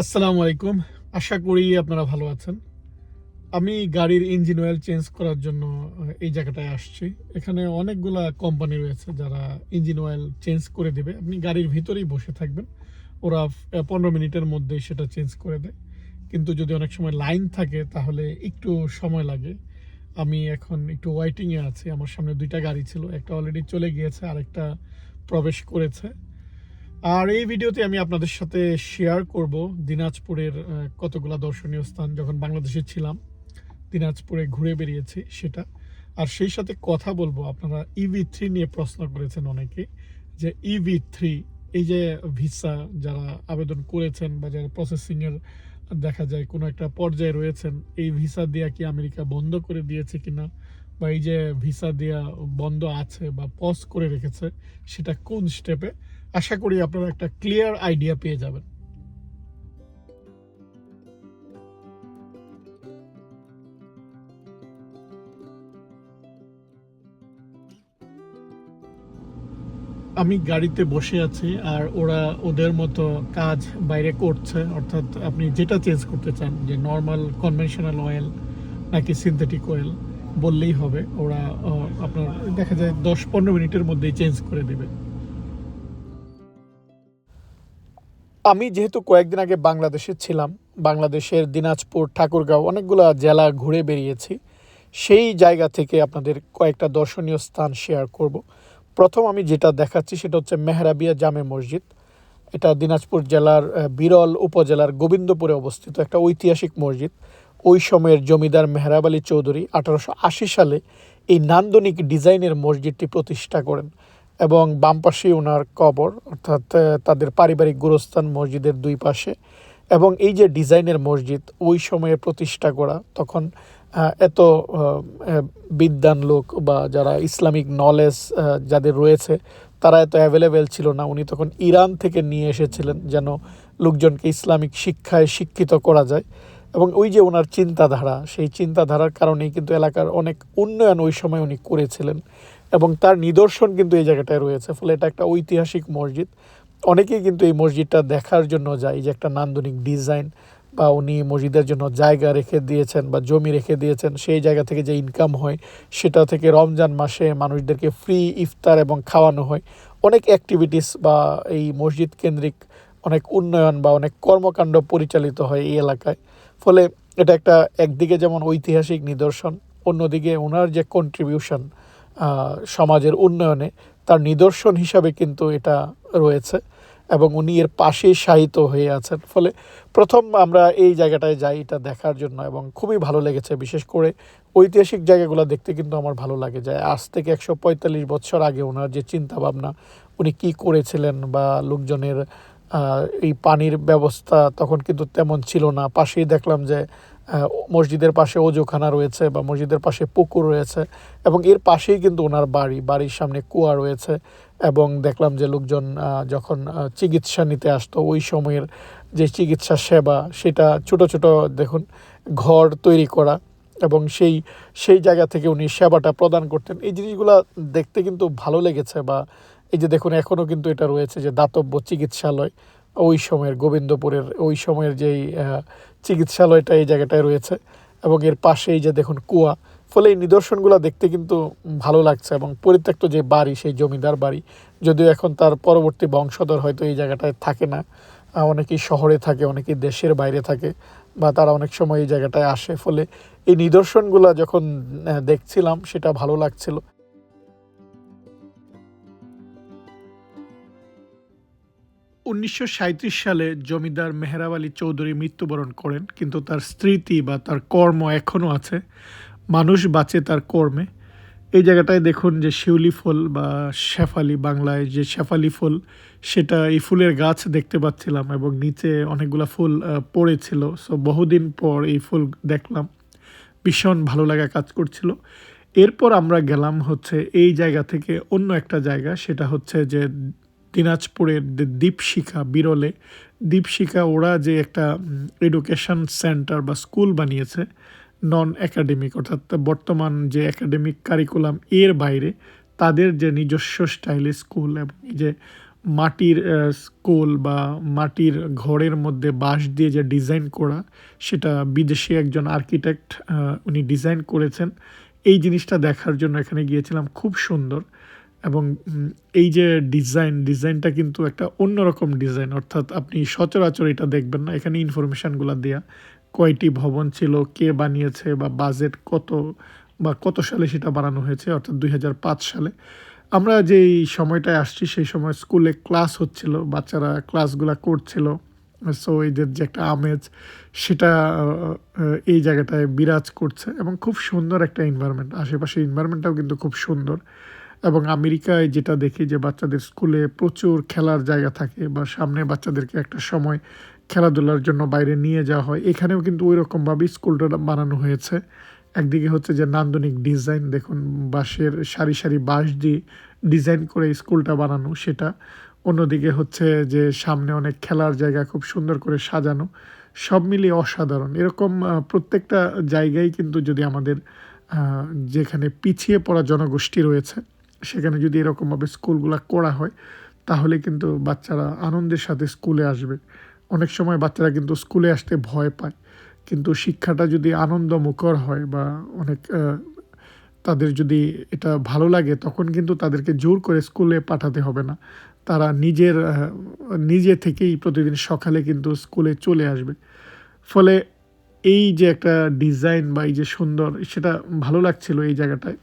আসসালামু আলাইকুম। আশা করি আপনারা ভালো আছেন। আমি গাড়ির ইঞ্জিন অয়েল চেঞ্জ করার জন্য এই জায়গাটায় আসছি। এখানে অনেকগুলা কোম্পানি রয়েছে যারা ইঞ্জিন অয়েল চেঞ্জ করে দেবে। আপনি গাড়ির ভিতরেই বসে থাকবেন। ওরা পনেরো মিনিটের মধ্যেই সেটা চেঞ্জ করে দেয়। কিন্তু যদি অনেক সময় লাইন থাকে, তাহলে একটু সময় লাগে। আমি এখন একটু ওয়াইটিংয়ে আছি। আমার সামনে দুইটা গাড়ি ছিল। একটা অলরেডি চলে গিয়েছে, আরেকটা প্রবেশ করেছে। আর এই ভিডিওতে আমি আপনাদের সাথে শেয়ার করব দিনাজপুরের কতগুলা দর্শনীয় স্থান যখন বাংলাদেশে ছিলাম, দিনাজপুরে ঘুরে বেরিয়েছি সেটা। আর সেই সাথে কথা বলব, আপনারা ইভি থ্রি নিয়ে প্রশ্ন করেছেন অনেকে, যে ইভি থ্রি এই যে ভিসা যারা আবেদন করেছেন বা যারা প্রসেসিংয়ের দেখা যায় কোনো একটা পর্যায়ে রয়েছেন, এই ভিসা দেওয়া কি আমেরিকা বন্ধ করে দিয়েছে কিনা? বা এই যে ভিসা দেওয়া বন্ধ আছে বা পজ করে রেখেছে, সেটা কোন স্টেপে আশা করি আপনারা একটা ক্লিয়ার আইডিয়া পেয়ে যাবেন। আমি গাড়িতে বসে আছি আর ওরা ওদের মতো কাজ বাইরে করছে, অর্থাৎ আপনি যেটা চেঞ্জ করতে চান, যে নর্মাল কনভেনশনাল অয়েল নাকি সিনথেটিক অয়েল বললেই হবে। ওরা আপনার দেখা যায় দশ পনেরো মিনিটের মধ্যেই চেঞ্জ করে দেবে। আমি যেহেতু কয়েকদিন আগে বাংলাদেশে ছিলাম, বাংলাদেশের দিনাজপুর, ঠাকুরগাঁও অনেকগুলো জেলা ঘুরে বেরিয়েছি সেই জায়গা থেকে আপনাদের কয়েকটা দর্শনীয় স্থান শেয়ার করব। প্রথম আমি যেটা দেখাচ্ছি সেটা হচ্ছে মেহরাবিয়া জামে মসজিদ। এটা দিনাজপুর জেলার বিরল উপজেলার গোবিন্দপুরে অবস্থিত একটা ঐতিহাসিক মসজিদ। ওই সময়ের জমিদার মেহরাব আলী চৌধুরী আঠারোশো আশি সালে এই নান্দনিক ডিজাইনের মসজিদটি প্রতিষ্ঠা করেন। এবং বাম পাশে ওনার কবর অর্থাৎ তাদের পারিবারিক গুরুস্থান মসজিদের দুই পাশে এবং এই যে ডিজাইনের মসজিদ ওই সময়ে প্রতিষ্ঠা করা তখন এত আহ, লোক বা যারা ইসলামিক নলেজ যাদের রয়েছে তারা এত অ্যাভেলেবেল ছিল না। উনি তখন ইরান থেকে নিয়ে এসেছিলেন যেন লোকজনকে ইসলামিক শিক্ষায় শিক্ষিত করা যায় এবং ওই যে ওনার চিন্তাধারা সেই চিন্তাধারার কারণেই কিন্তু এলাকার অনেক উন্নয়ন ওই সময় উনি করেছিলেন। এবং তার নিদর্শন কিন্তু এই জায়গাটায় রয়েছে। ফলে এটা একটা ঐতিহাসিক মসজিদ। অনেকেই কিন্তু এই মসজিদটা দেখার জন্য যায়। যে একটা নান্দনিক ডিজাইন বা উনি মসজিদের জন্য জায়গা রেখে দিয়েছেন বা জমি রেখে দিয়েছেন, সেই জায়গা থেকে যে ইনকাম হয়, সেটা থেকে রমজান মাসে মানুষদেরকে ফ্রি ইফতার এবং খাওয়ানো হয়। অনেক অ্যাক্টিভিটিস বা এই মসজিদ কেন্দ্রিক অনেক উন্নয়ন বা অনেক কর্মকাণ্ড পরিচালিত হয় এই এলাকায়। ফলে এটা একটা একদিকে যেমন ঐতিহাসিক নিদর্শন, অন্যদিকে ওনার যে কন্ট্রিবিউশন সমাজের উন্নয়নে তার নিদর্শন হিসাবে কিন্তু এটা রয়েছে এবং উনি এর পাশে শায়িত হয়ে আছেন। ফলে প্রথম আমরা এই জায়গাটায় যাই এটা দেখার জন্য এবং খুবই ভালো লেগেছে। বিশেষ করে ঐতিহাসিক জায়গাগুলো দেখতে কিন্তু আমার ভালো লাগে যায় আজ থেকে একশো পঁয়তাল্লিশ বছর আগে ওনার যে চিন্তা ভাবনা উনি কী করেছিলেন বা লোকজনের এই পানির ব্যবস্থা তখন কিন্তু তেমন ছিল না। পাশেই দেখলাম যে মসজিদের পাশে ওজোখানা রয়েছে বা মসজিদের পাশে পুকুর রয়েছে এবং এর পাশেই কিন্তু ওনার বাড়ি, বাড়ির সামনে কুয়া রয়েছে এবং দেখলাম যে লোকজন যখন চিকিৎসা নিতে আসতো, ওই সময়ের যে চিকিৎসা সেবা সেটা ছোট ছোট দেখুন ঘর তৈরি করা এবং সেই সেই জায়গা থেকে উনি সেবাটা প্রদান করতেন। এই জিনিসগুলো দেখতে কিন্তু ভালো লেগেছে বা এই যে দেখুন এখনও কিন্তু এটা রয়েছে যে দাতব্য চিকিৎসালয়। ওই সময়ের গোবিন্দপুরের, ওই সময়ের যেই চিকিৎসালয়টা এই জায়গাটায় রয়েছে এবং এর পাশেই যে দেখুন কুয়া, ফলে এই নিদর্শনগুলো দেখতে কিন্তু ভালো লাগছে এবং পরিত্যক্ত যে বাড়ি, সেই জমিদার বাড়ি, যদিও এখন তার পরবর্তী বংশধর হয়তো এই জায়গাটায় থাকে না। অনেকেই শহরে থাকে, অনেকেই দেশের বাইরে থাকে বা তারা অনেক সময় এই জায়গাটায় আসে। ফলে এই নিদর্শনগুলো যখন দেখছিলাম, সেটা ভালো লাগছিল। উনিশশো সাঁইত্রিশ সালে জমিদার মেহরাব আলী চৌধুরী মৃত্যুবরণ করেন, কিন্তু তার স্মৃতি বা তার কর্ম এখনও আছে। মানুষ বাঁচে তার কর্মে। এই জায়গাটায় দেখুন যে শিউলি ফুল বা শেফালি, বাংলায় যে শেফালি ফুল, সেটা এই ফুলের গাছ দেখতে পাচ্ছিলাম এবং নিচে অনেকগুলা ফুল পড়েছিল। সো বহুদিন পর এই ফুল দেখলাম। ভীষণ ভালো লাগা কাজ করছিল। এরপর আমরা গেলাম হচ্ছে এই জায়গা থেকে অন্য একটা জায়গা, সেটা হচ্ছে যে দিনাজপুরের দীপশিখা বিরলে, দীপশিখা ওরা যে একটা এডুকেশন সেন্টার বা স্কুল বানিয়েছে নন একাডেমিক অর্থাৎ বর্তমান যে একাডেমিক কারিকুলাম এর বাইরে, তাদের যে নিজস্ব স্টাইলে স্কুল এবং যে মাটির স্কুল বা মাটির ঘরের মধ্যে বাঁশ দিয়ে যে ডিজাইন করা, সেটা বিদেশি একজন আর্কিটেক্ট উনি ডিজাইন করেছেন। এই জিনিসটা দেখার জন্য এখানে গিয়েছিলাম, খুব সুন্দর। এবং এই যে ডিজাইন, ডিজাইনটা কিন্তু একটা অন্যরকম ডিজাইন। অর্থাৎ আপনি সচরাচর এটা দেখবেন না। এখানে ইনফরমেশানগুলো দেয়া। কয়টি ভবন ছিল, কে বানিয়েছে বা বাজেট কত বা কত সালে সেটা বানানো হয়েছে, অর্থাৎ দুই হাজার পাঁচ সালে। আমরা যেই সময়টায় আসছি সেই সময় স্কুলে ক্লাস হচ্ছিল, বাচ্চারা ক্লাসগুলো করছিল। সো এদের যে একটা আমেজ, সেটা এই জায়গাটায় বিরাজ করছে এবং খুব সুন্দর একটা এনভায়রনমেন্ট আশেপাশের এনভায়রনমেন্টটাও কিন্তু খুব সুন্দর। এবং আমেরিকায় যেটা দেখি যে বাচ্চাদের স্কুলে প্রচুর খেলার জায়গা থাকে বা সামনে বাচ্চাদেরকে একটা সময় খেলাধুলার জন্য বাইরে নিয়ে যাওয়া হয়। এখানেও কিন্তু ওই রকমভাবেই স্কুলটা বানানো হয়েছে। একদিকে হচ্ছে যে নান্দনিক ডিজাইন, দেখুন বাঁশের সারি সারি বাঁশ দিয়ে ডিজাইন করে স্কুলটা বানানো সেটা। অন্যদিকে হচ্ছে যে সামনে অনেক খেলার জায়গা খুব সুন্দর করে সাজানো। সব মিলিয়ে অসাধারণ। এরকম প্রত্যেকটা জায়গায় কিন্তু যদি আমাদের যেখানে পিছিয়ে পড়া জনগোষ্ঠী রয়েছে সেখানে যদি এরকমভাবে স্কুলগুলো করা হয়, তাহলে কিন্তু বাচ্চারা আনন্দের সাথে স্কুলে আসবে। অনেক সময় বাচ্চারা কিন্তু স্কুলে আসতে ভয় পায়। কিন্তু শিক্ষাটা যদি আনন্দমুখর হয় বা অনেক তাদের যদি এটা ভালো লাগে, তখন কিন্তু তাদেরকে জোর করে স্কুলে পাঠাতে হবে না। তারা নিজের নিজে থেকেই প্রতিদিন সকালে কিন্তু স্কুলে চলে আসবে। ফলে এই যে একটা ডিজাইন বা এই যে সুন্দর, সেটা ভালো লাগছিল এই জায়গাটায়।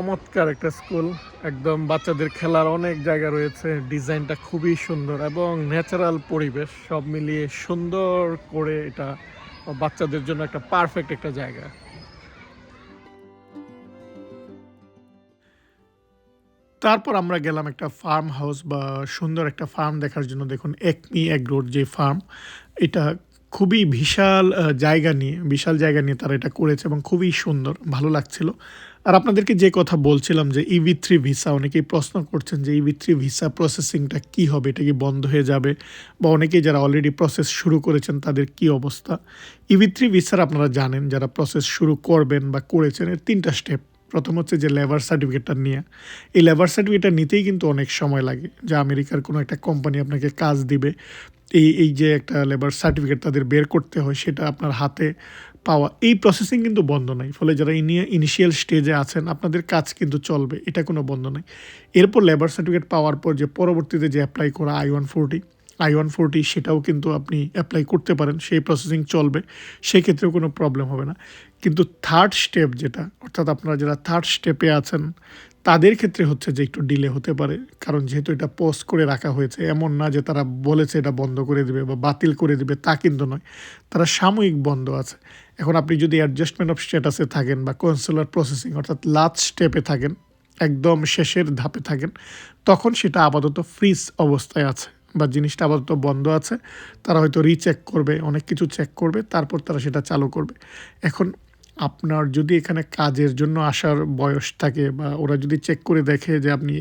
চমৎকার একটা স্কুল। একদম বাচ্চাদের খেলার অনেক জায়গা রয়েছে। ডিজাইনটা খুবই সুন্দর এবং ন্যাচারাল পরিবেশ। সব মিলিয়ে সুন্দর করে এটা বাচ্চাদের জন্য একটা পারফেক্ট একটা জায়গা। তারপর আমরা গেলাম একটা ফার্ম হাউস বা সুন্দর একটা ফার্ম দেখার জন্য। দেখুন, একমি এক রোড যে ফার্ম এটা খুবই বিশাল জায়গা নিয়ে, বিশাল জায়গা নিয়ে তারা এটা করেছে এবং খুবই সুন্দর, ভালো লাগছিল। আর আপনাদেরকে যে কথা বলছিলাম যে ইভি থ্রি ভিসা অনেকেই প্রশ্ন করছেন যে ইভি থ্রি ভিসা প্রসেসিংটা কি হবে? এটা কি বন্ধ হয়ে যাবে? বা অনেকেই যারা অলরেডি প্রসেস শুরু করেছেন, তাদের কি অবস্থা? ইভি থ্রি ভিসার আপনারা জানেন, যারা প্রসেস শুরু করবেন বা করেছেন, এর তিনটা স্টেপ প্রথম হচ্ছে যে লেবার সার্টিফিকেটটা নিয়ে। এই লেবার সার্টিফিকেটটা নিতেই কিন্তু অনেক সময় লাগে যে আমেরিকার কোনো একটা কোম্পানি আপনাকে কাজ দিবে। এই এই যে একটা লেবার সার্টিফিকেট তাদের বের করতে হয়, সেটা আপনার হাতে পাওয়া, এই প্রসেসিং কিন্তু বন্ধ নাই। ফলে যারা ইনিয়া ইনিশিয়াল স্টেজে আছেন, আপনাদের কাজ কিন্তু চলবে, এটা কোনো বন্ধ নাই। এরপর লেবার সার্টিফিকেট পাওয়ার পর যে পরবর্তীতে যে অ্যাপ্লাই করা I one forty I one forty সেটাও কিন্তু আপনি অ্যাপ্লাই করতে পারেন, সেই প্রসেসিং চলবে, সেক্ষেত্রেও কোনো প্রবলেম হবে না। কিন্তু থার্ড স্টেপ যেটা, অর্থাৎ আপনারা যারা থার্ড স্টেপে আছেন, তাদের ক্ষেত্রে হচ্ছে যে একটু ডিলে হতে পারে, কারণ যেহেতু এটা পোস্ট করে রাখা হয়েছে, এমন না যে তারা বলেছে এটা বন্ধ করে দেবে বা বাতিল করে দেবে, তা কিন্তু নয়। তারা সাময়িক বন্ধ আছে। এখন আপনি যদি অ্যাডজাস্টমেন্ট অফ স্ট্যাটাসে থাকেন বা কনসুলার প্রসেসিং অর্থাৎ লাস্ট স্টেপে থাকেন, একদম শেষের ধাপে থাকেন, তখন সেটা আপাতত ফ্রিজ অবস্থায় আছে। বা জিনিসটা আপাতত বন্ধ আছে, তারা হয়তো রিচেক করবে, অনেক কিছু চেক করবে, তারপর তারা সেটা চালু করবে। এখন আপনার যদি এখানে কাজের জন্য আসার বয়স থাকে বা ওরা যদি চেক করে দেখে যে আপনি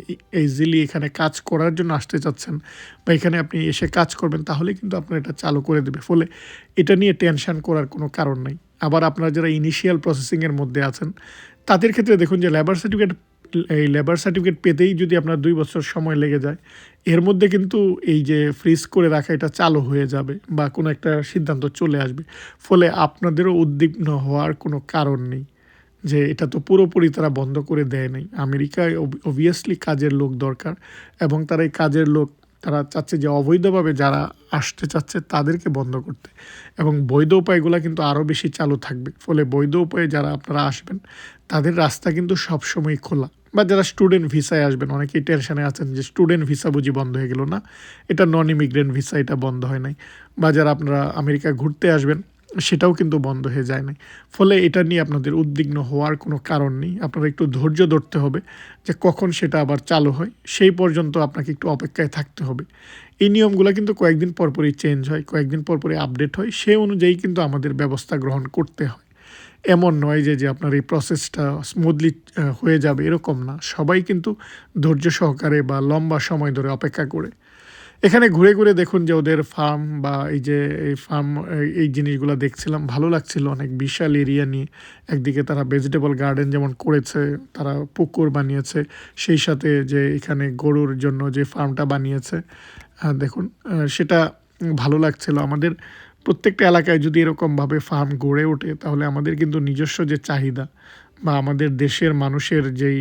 ইজিলি এখানে কাজ করার জন্য আসতে চাচ্ছেন বা এখানে আপনি এসে কাজ করবেন, তাহলে কিন্তু আপনার এটা চালু করে দেবে। ফলে এটা নিয়ে টেনশন করার কোনো কারণ নেই। আবার আপনারা যারা ইনিশিয়াল প্রসেসিংয়ের মধ্যে আছেন, তাদের ক্ষেত্রে দেখুন যে লেবার সার্টিফিকেট এই লেবার সার্টিফিকেট পেতেই যদি আপনার দুই বছর সময় লেগে যায়, এর মধ্যে কিন্তু এই যে ফ্রিজ করে রাখা এটা চালু হয়ে যাবে বা কোনো একটা সিদ্ধান্ত চলে আসবে। ফলে আপনাদেরও উদ্বিগ্ন হওয়ার কোনো কারণ নেই যে এটা তো পুরোপুরি তারা বন্ধ করে দেয় নাই। আমেরিকায় অবভিয়াসলি কাজের লোক দরকার এবং তারা এই কাজের লোক, তারা চাচ্ছে যে অবৈধভাবে যারা আসতে চাচ্ছে তাদেরকে বন্ধ করতে এবং বৈধ উপায়গুলো কিন্তু আরও বেশি চালু থাকবে। ফলে বৈধ উপায়ে যারা আপনারা আসবেন তাদের রাস্তা কিন্তু সবসময় খোলা। বা যারা স্টুডেন্ট ভিসায় আসবেন, অনেকেই টেনশনে আছেন যে স্টুডেন্ট ভিসা বুঝি বন্ধ হয়ে গেল না। এটা নন ইমিগ্রেন্ট ভিসা, এটা বন্ধ হয় নাই। বা যারা আপনারা আমেরিকা ঘুরতে আসবেন, সেটাও কিন্তু বন্ধ হয়ে যায় নাই। ফলে এটা নিয়ে আপনাদের উদ্বিগ্ন হওয়ার কোনো কারণ নেই। আপনারা একটু ধৈর্য ধরতে হবে যে কখন সেটা আবার চালু হয়। সেই পর্যন্ত আপনাকে একটু অপেক্ষায় থাকতে হবে। এই নিয়মগুলো কিন্তু কয়েকদিন পরপরই চেঞ্জ হয়, কয়েকদিন পরপরই আপডেট হয়। সে অনুযায়ী কিন্তু আমাদের ব্যবস্থা গ্রহণ করতে হয়। এমন নয় যে যে আপনার এই প্রসেসটা স্মুথলি হয়ে যাবে, এরকম না। সবাই কিন্তু ধৈর্য সহকারে বা লম্বা সময় ধরে অপেক্ষা করে। এখানে ঘুরে ঘুরে দেখুন যে, ওদের ফার্ম বা এই যে, এই ফার্ম এই জিনিসগুলো দেখছিলাম, ভালো লাগছিল অনেক। বিশাল এরিয়া নিয়ে। একদিকে তারা ভেজিটেবল গার্ডেন যেমন করেছে, তারা পুকুর বানিয়েছে, সেই সাথে যে, এখানে গরুর জন্য যে ফার্মটা বানিয়েছে। দেখুন সেটা ভালো লাগছিল। আমাদের প্রত্যেকটা এলাকায় যদি এরকমভাবে ফার্ম গড়ে ওঠে, তাহলে আমাদের কিন্তু নিজস্ব যে চাহিদা বা আমাদের দেশের মানুষের যেই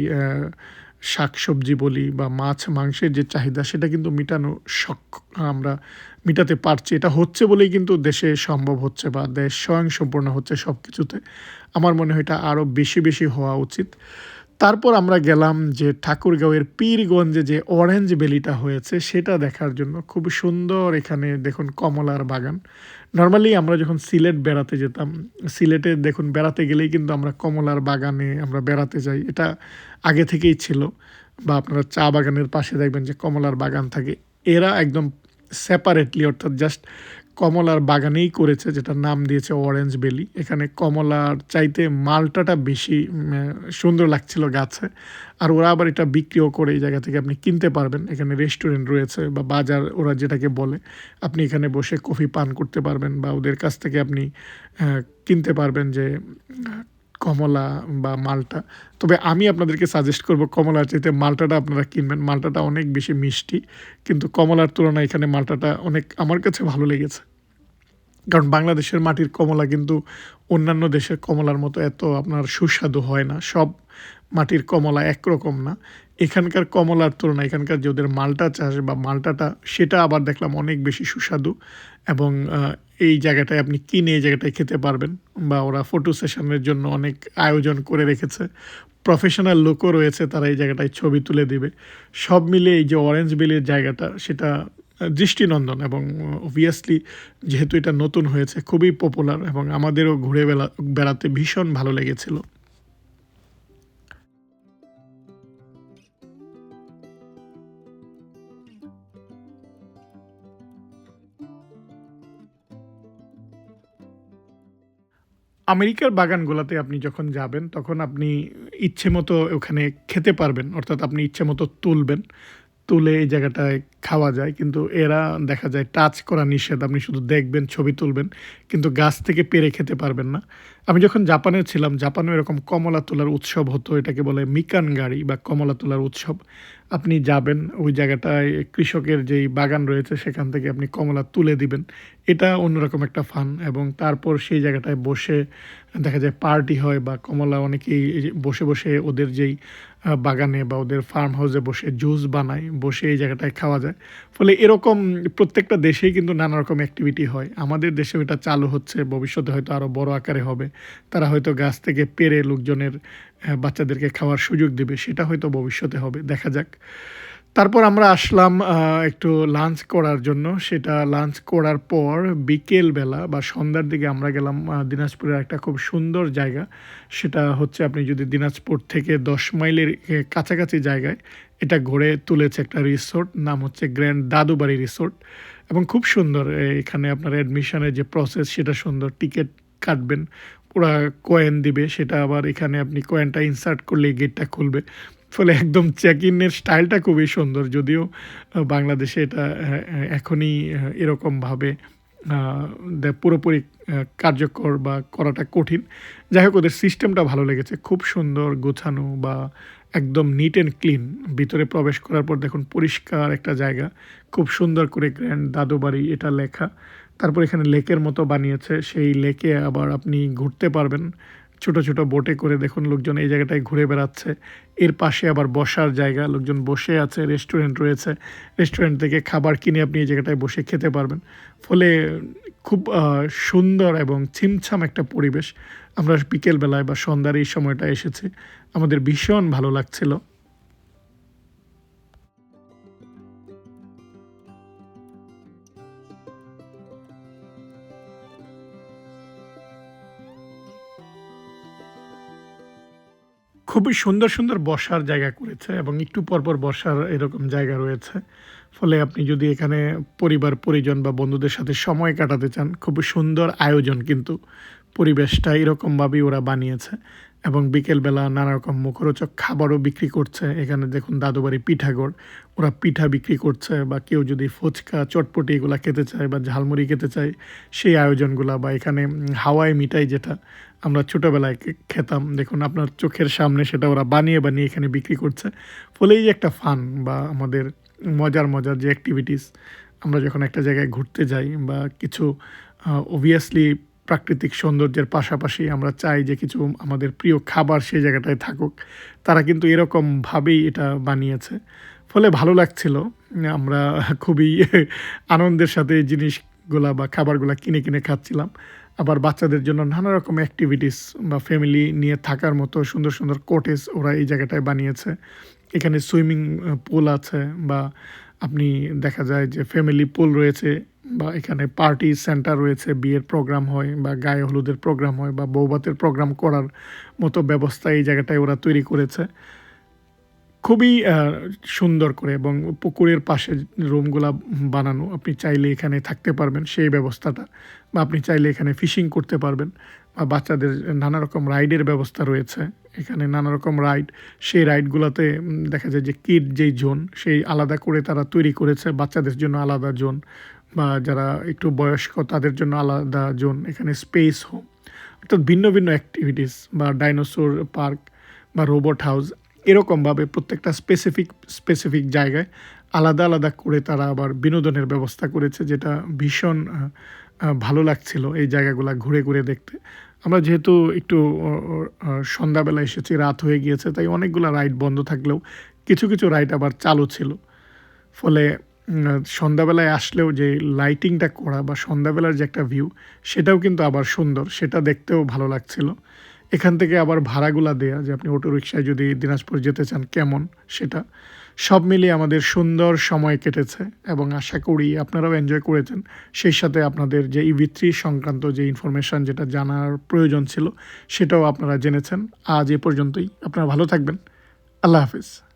শাকসবজি বলি বা মাছ মাংসের যে চাহিদা, সেটা কিন্তু মেটানো শখ আমরা মেটাতে পারছি। এটা হচ্ছে বলেই কিন্তু দেশে সম্ভব হচ্ছে বা দেশ স্বয়ংসম্পূর্ণ হচ্ছে সব কিছুতে আমার মনে হয় এটা আরও বেশি বেশি হওয়া উচিত। তারপর আমরা গেলাম যে ঠাকুরগাঁওয়ের পীরগঞ্জে যে অরেঞ্জ বেলিটা হয়েছে, সেটা দেখার জন্য। খুব সুন্দর এখানে দেখুন কমলার বাগান। নর্মালি আমরা যখন সিলেট বেড়াতে যেতাম, সিলেটে দেখুন বেড়াতে গেলেই কিন্তু আমরা কমলার বাগানে আমরা বেড়াতে যাই। এটা আগে থেকেই ছিল। বা আপনারা চা বাগানের পাশে দেখবেন যে কমলার বাগান থাকে। এরা একদম সেপারেটলি অর্থাৎ জাস্ট কমলার বাগানেই করেছে যেটা নাম দিয়েছে অরেঞ্জ বেলি এখানে কমলার চাইতে মালটাটা বেশি সুন্দর লাগছিল গাছে। আর ওরা আবার এটা বিক্রিও করে এই জায়গা থেকে আপনি কিনতে পারবেন। এখানে রেস্টুরেন্ট রয়েছে বা বাজার, ওরা যেটাকে বলে। আপনি এখানে বসে কফি পান করতে পারবেন বা ওদের কাছ থেকে আপনি কিনতে পারবেন যে কমলা বা মালটা। তবে আমি আপনাদেরকে সাজেস্ট করব কমলার চাইতে মালটাটা আপনারা কিনবেন। মালটাটা অনেক বেশি মিষ্টি, কিন্তু কমলার তুলনায় এখানে মালটাটা অনেক আমার কাছে ভালো লেগেছে। কারণ বাংলাদেশের মাটির কমলা কিন্তু অন্যান্য দেশের কমলার মতো এত আপনার সুস্বাদু হয় না। সব মাটির কমলা একরকম না। এখানকার কমলার তুলনায় এখানকার যে ওদের মালটা চাষ বা মালটাটা, সেটা আবার দেখলাম অনেক বেশি সুস্বাদু এবং এই জায়গাটায় আপনি কিনে এই জায়গাটায় খেতে পারবেন বা ওরা ফটো সেশনের জন্য অনেক আয়োজন করে রেখেছে। প্রফেশনাল লোকও রয়েছে, তারা এই জায়গাটায় ছবি তুলে দিবে। সব মিলে এই যে অরেঞ্জ বেলির জায়গাটা, সেটা দৃষ্টিনন্দন এবং অবভিয়াসলি যেহেতু এটা নতুন হয়েছে, খুবই পপুলার এবং আমাদেরও ঘুরে বেড়া বেড়াতে ভীষণ ভালো লেগেছিল। আমেরিকার বাগানগুলোতে আপনি যখন যাবেন, তখন আপনি ইচ্ছে মতো ওখানে খেতে পারবেন। অর্থাৎ আপনি ইচ্ছে মতো তুলবেন। তুলে এই জায়গাটায় খাওয়া যায়। কিন্তু এরা দেখা যায় টাচ করা নিষেধ। আপনি শুধু দেখবেন, ছবি তুলবেন। কিন্তু গাছ থেকে পেরে খেতে পারবেন না। আমি যখন জাপানে ছিলাম, জাপানেও এরকম কমলা তোলার উৎসব হতো। এটাকে বলে মিকান গাড়ি বা কমলা তোলার উৎসব। আপনি যাবেন, ওই জায়গাটায় কৃষকের যেই বাগান রয়েছে সেখান থেকে আপনি কমলা তুলে দিবেন। এটা অন্যরকম একটা ফান এবং তারপর সেই জায়গাটায় বসে দেখা যায় পার্টি হয় বা কমলা অনেকেই বসে বসে ওদের যেই বাগানে বা ওদের ফার্ম হাউসে বসে জুস বানায়, বসে এই জায়গাটায় খাওয়া যায়। ফলে এরকম প্রত্যেকটা দেশেই কিন্তু নানা রকম অ্যাক্টিভিটি হয়। আমাদের দেশেও এটা চালু হচ্ছে, ভবিষ্যতে হয়তো আরও বড় আকারে হবে। তারা হয়তো গাছ থেকে পেরে লোকজনের বাচ্চাদেরকে খাওয়ার সুযোগ দেবে, সেটা হয়তো ভবিষ্যতে হবে। দেখা যাক। তারপর আমরা আসলাম একটু লাঞ্চ করার জন্য। সেটা লাঞ্চ করার পর বিকেলবেলা বা সন্ধ্যার দিকে আমরা গেলাম দিনাজপুরের একটা খুব সুন্দর জায়গা। সেটা হচ্ছে আপনি যদি দিনাজপুর থেকে দশ মাইলের কাছাকাছি জায়গায় এটা গড়ে তুলেছে একটা রিসোর্ট নাম হচ্ছে গ্র্যান্ড দাদুবাড়ি রিসোর্ট এবং খুব সুন্দর এখানে আপনার অ্যাডমিশনের যে প্রসেস সেটা সুন্দর। টিকিট কাটবেন ওরা কয়েন দিবে, সেটা আবার এখানে আপনি কয়েনটা ইনসার্ট করলে গেটটা খুলবে। ফলে একদম চেক ইনের স্টাইলটা খুবই সুন্দর, যদিও বাংলাদেশে এটা এখনই এরকমভাবে পুরোপুরি কার্যকর বা করাটা কঠিন। যাই হোক, ওদের সিস্টেমটা ভালো লেগেছে। খুব সুন্দর গোছানো বা একদম নিট অ্যান্ড ক্লিন ভিতরে প্রবেশ করার পর দেখুন, পরিষ্কার একটা জায়গা। খুব সুন্দর করে গ্র্যান্ড দাদুবাড়ি এটা লেখা। তারপর এখানে লেকের মতো বানিয়েছে। সেই লেকে আবার আপনি ঘুরতে পারবেন। ছোট ছোট বোটে করে দেখুন লোকজন এই জায়গাটায় ঘুরে বেড়াচ্ছে। এর পাশে আবার বসার জায়গা। লোকজন বসে আছে, রেস্টুরেন্ট রয়েছে। রেস্টুরেন্ট থেকে খাবার কিনে আপনি এই জায়গাটায় বসে খেতে পারবেন। ফলে খুব সুন্দর এবং ছিমছাম একটা পরিবেশ। আমরা বিকেলবেলায় বা সন্ধ্যার এই সময়টা এসেছি। আমাদের ভীষণ ভালো লাগছিল। খুবই সুন্দর সুন্দর বসার জায়গা করেছে এবং একটু পরপর বসার এরকম জায়গা রয়েছে। ফলে আপনি যদি এখানে পরিবার পরিজন বা বন্ধুদের সাথে সময় কাটাতে চান খুবই সুন্দর আয়োজন কিন্তু পরিবেশটা এরকমভাবেই ওরা বানিয়েছে এবং বিকেলবেলা নানা রকম মুখরোচক খাবারও বিক্রি করছে। এখানে দেখুন দাদুবাড়ি পিঠাগড় ওরা পিঠা বিক্রি করছে বা কেউ যদি ফুচকা চটপটি এগুলো খেতে চায় বা ঝালমুড়ি খেতে চায় সেই আয়োজনগুলা বা এখানে উম, হাওয়াই মিঠাই যেটা আমরা ছোটোবেলায় খেতাম। দেখুন, আপনার চোখের সামনে সেটা ওরা বানিয়ে বানিয়ে এখানে বিক্রি করছে। ফলে এই যে একটা ফান বা আমাদের মজার মজার যে অ্যাক্টিভিটিস আমরা যখন একটা জায়গায় ঘুরতে যাই বা কিছু অবভিয়াসলি প্রাকৃতিক সৌন্দর্যের পাশাপাশি আমরা চাই যে কিছু আমাদের প্রিয় খাবার সেই জায়গাটায় থাকুক, তারা কিন্তু এরকমভাবেই এটা বানিয়েছে। ফলে ভালো লাগছিল, আমরা খুবই আনন্দের সাথে জিনিসগুলা বা খাবারগুলা কিনে কিনে খাচ্ছিলাম। আবার বাচ্চাদের জন্য নানা রকম অ্যাক্টিভিটিস বা ফ্যামিলি নিয়ে থাকার মতো সুন্দর সুন্দর কোটেজ ওরা এই জায়গাটায় বানিয়েছে। এখানে সুইমিং পুল আছে বা আপনি দেখা যায় যে ফ্যামিলি পুল রয়েছে বা এখানে পার্টি সেন্টার রয়েছে, বিয়ের প্রোগ্রাম হয় বা গায়ে হলুদের প্রোগ্রাম হয় বা বৌভাতের প্রোগ্রাম করার মতো ব্যবস্থা এই জায়গাটায় ওরা তৈরি করেছে। খুবই সুন্দর করে এবং পুকুরের পাশে রুমগুলা বানানো। আপনি চাইলে এখানে থাকতে পারবেন সেই ব্যবস্থাটা বা আপনি চাইলে এখানে ফিশিং করতে পারবেন বা বাচ্চাদের নানা রকম রাইডের ব্যবস্থা রয়েছে। এখানে নানা রকম রাইড, সেই রাইডগুলোতে দেখা যায় যে কিড যেই জোন, সেই আলাদা করে তারা তৈরি করেছে, বাচ্চাদের জন্য আলাদা জোন বা যারা একটু বয়স্ক তাদের জন্য আলাদা জোন, এখানে স্পেস হোম। অর্থাৎ ভিন্ন ভিন্ন অ্যাক্টিভিটিস বা ডাইনোসর পার্ক বা রোবট হাউস এরকমভাবে প্রত্যেকটা স্পেসিফিক স্পেসিফিক জায়গায় আলাদা আলাদা করে তারা আবার বিনোদনের ব্যবস্থা করেছে, যেটা ভীষণ ভালো লাগছিল এই জায়গাগুলো ঘুরে ঘুরে দেখতে। আমরা যেহেতু একটু সন্ধ্যাবেলা এসেছি, রাত হয়ে গিয়েছে, তাই অনেকগুলো রাইড বন্ধ থাকলেও কিছু কিছু রাইড আবার চালু ছিল। ফলে সন্ধ্যাবেলায় আসলেও যে লাইটিংটা করা বা সন্ধ্যাবেলার যে একটা ভিউ সেটাও কিন্তু আবার সুন্দর, সেটা দেখতেও ভালো লাগছিল। এখান থেকে আবার ভাড়াগুলা দেয়া, যে আপনি অটো রিক্সায় যদি দিনাজপুর যেতে চান, কেমন সেটা। সব মিলিয়ে আমাদের সুন্দর সময় কেটেছে এবং আশা করি আপনারাও এনজয় করেছেন। সেই সাথে আপনাদের যে ই থ্রি সংক্রান্ত যে ইনফরমেশান যেটা জানার প্রয়োজন ছিল, সেটাও আপনারা জেনেছেন। আজ এ পর্যন্তই। আপনারা ভালো থাকবেন। আল্লাহ হাফিজ।